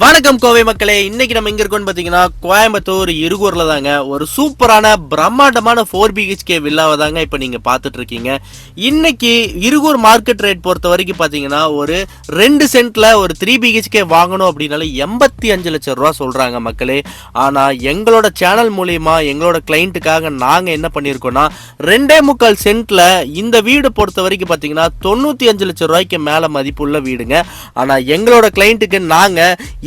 வணக்கம் கோவை மக்களே. இன்னைக்கு நம்ம எங்க இருக்கோம்னு பாத்தீங்கன்னா கோயம்புத்தூர் இருகூர்ல தாங்க. ஒரு சூப்பரான பிரம்மாண்டமான ஃபோர் பிஹெச்கே வில்லாவை தாங்க இப்ப நீங்க பாத்துட்டு இருக்கீங்க இன்னைக்கு இருகூர் மார்க்கெட் ரேட் பொறுத்த வரைக்கும் பாத்தீங்கன்னா ஒரு ரெண்டு சென்ட்ல ஒரு த்ரீ பிஹெச்கே வாங்கணும் அப்படின்னால எண்பத்தி அஞ்சு லட்சம் ரூபா சொல்றாங்க மக்களே. ஆனா எங்களோட சேனல் மூலியமா எங்களோட கிளைண்ட்டுக்காக நாங்க என்ன பண்ணியிருக்கோம்னா ரெண்டே முக்கால் சென்ட்ல இந்த வீடு பொறுத்த வரைக்கும் பாத்தீங்கன்னா தொண்ணூத்தி அஞ்சு லட்சம் ரூபாய்க்கு மேல மதிப்புள்ள வீடுங்க. ஆனா எங்களோட கிளைண்ட்டுக்கு நாங்க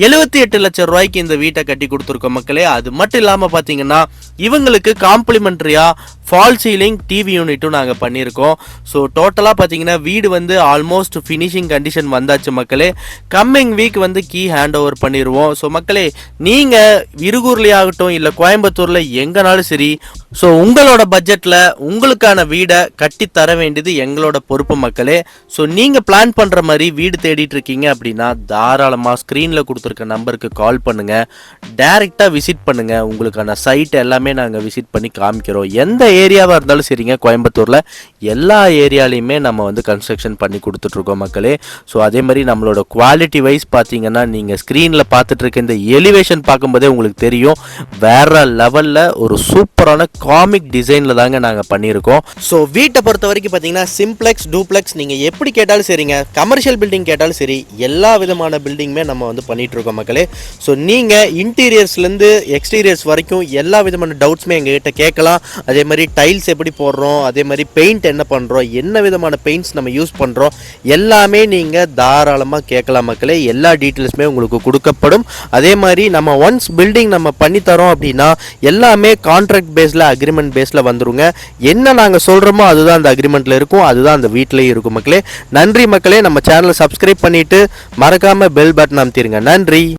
எழுபத்தி எட்டு லட்சம் ரூபாய்க்கு இந்த வீட்டை கட்டி கொடுத்துருக்கோம் மக்களே அது மட்டும் இல்லாமல் பார்த்தீங்கன்னா இவங்களுக்கு காம்ப்ளிமெண்ட்ரியாக ஃபால் சீலிங் டிவி யூனிட்டும் நாங்கள் பண்ணியிருக்கோம். ஸோ டோட்டலாக பார்த்தீங்கன்னா வீடு வந்து ஆல்மோஸ்ட் ஃபினிஷிங் கண்டிஷன் வந்தாச்சு மக்களே. கம்மிங் வீக் வந்து கீ ஹேண்ட் ஓவர் பண்ணிடுவோம் ஸோ மக்களே நீங்கள் இருகூர்லேயே ஆகட்டும் இல்லை கோயம்புத்தூரில் எங்கனாலும் சரி ஸோ உங்களோட பட்ஜெட்டில் உங்களுக்கான வீடை கட்டி தர வேண்டியது எங்களோட பொறுப்பு மக்களே. ஸோ நீங்கள் பிளான் பண்ணுற மாதிரி வீடு தேடிட்டு இருக்கீங்க அப்படின்னா தாராளமாக ஸ்க்ரீனில் கொடுத்துருக்க நம்பருக்கு கால் பண்ணுங்கள் டைரெக்டாக விசிட் பண்ணுங்கள் உங்களுக்கான சைட் எல்லாமே நாங்கள் விசிட் பண்ணி காமிக்கிறோம். எந்த ஏரியாவாக இருந்தாலும் சரிங்க கோயம்புத்தூரில் எல்லா ஏரியாலையுமே நம்ம வந்து கன்ஸ்ட்ரக்ஷன் பண்ணி கொடுத்துட்ருக்கோம் மக்களே. ஸோ அதே மாதிரி நம்மளோட குவாலிட்டி வைஸ் பார்த்தீங்கன்னா நீங்கள் ஸ்க்ரீனில் பார்த்துட்டு இருக்க இந்த எலிவேஷன் பார்க்கும்போதே உங்களுக்கு தெரியும். வேற லெவலில் ஒரு சூப்பரான காமிக் டிசைனில் தாங்க நாங்கள் பண்ணியிருக்கோம். ஸோ வீட்டை பொறுத்த வரைக்கும் பார்த்தீங்கன்னா சிம்ப்ளெக்ஸ் டூப்ளெக்ஸ் நீங்கள் எப்படி கேட்டாலும் சரிங்க. கமர்ஷியல் பில்டிங் கேட்டாலும் சரி எல்லா விதமான பில்டிங்குமே நம்ம வந்து பண்ணிகிட்ருக்கோம் மக்களே. ஸோ நீங்கள் இன்டீரியர்ஸ்லேருந்து எக்ஸ்டீரியர்ஸ் வரைக்கும் எல்லா விதமான டவுட்ஸுமே எங்ககிட்ட கேட்கலாம். அதே மாதிரி டைல்ஸ் எப்படி போடுறோம் அதே மாதிரி பெயிண்ட் என்ன பண்ணுறோம் என்ன விதமான பெயிண்ட்ஸ் நம்ம யூஸ் பண்ணுறோம் எல்லாமே நீங்கள் தாராளமாக கேட்கலாம் மக்களே. எல்லா டீட்டெயில்ஸுமே உங்களுக்கு கொடுக்கப்படும். அதே மாதிரி நம்ம ஒன்ஸ் பில்டிங் நம்ம பண்ணித்தரோம் அப்படின்னா எல்லாமே கான்ட்ராக்ட் பேஸில் அக்ரிமெண்ட் பேஸில் வந்துருங்க. என்ன நாங்கள் சொல்கிறோமோ அதுதான் அந்த அக்ரிமெண்ட்டில் இருக்கும். அதுதான் அந்த வீட்டிலேயே இருக்கும் மக்களே. நன்றி மக்களே. நம்ம சேனலை சப்ஸ்கிரைப் பண்ணிவிட்டு மறக்காமல் பெல் பட்டன் அமுத்திடுங்க நன்றி.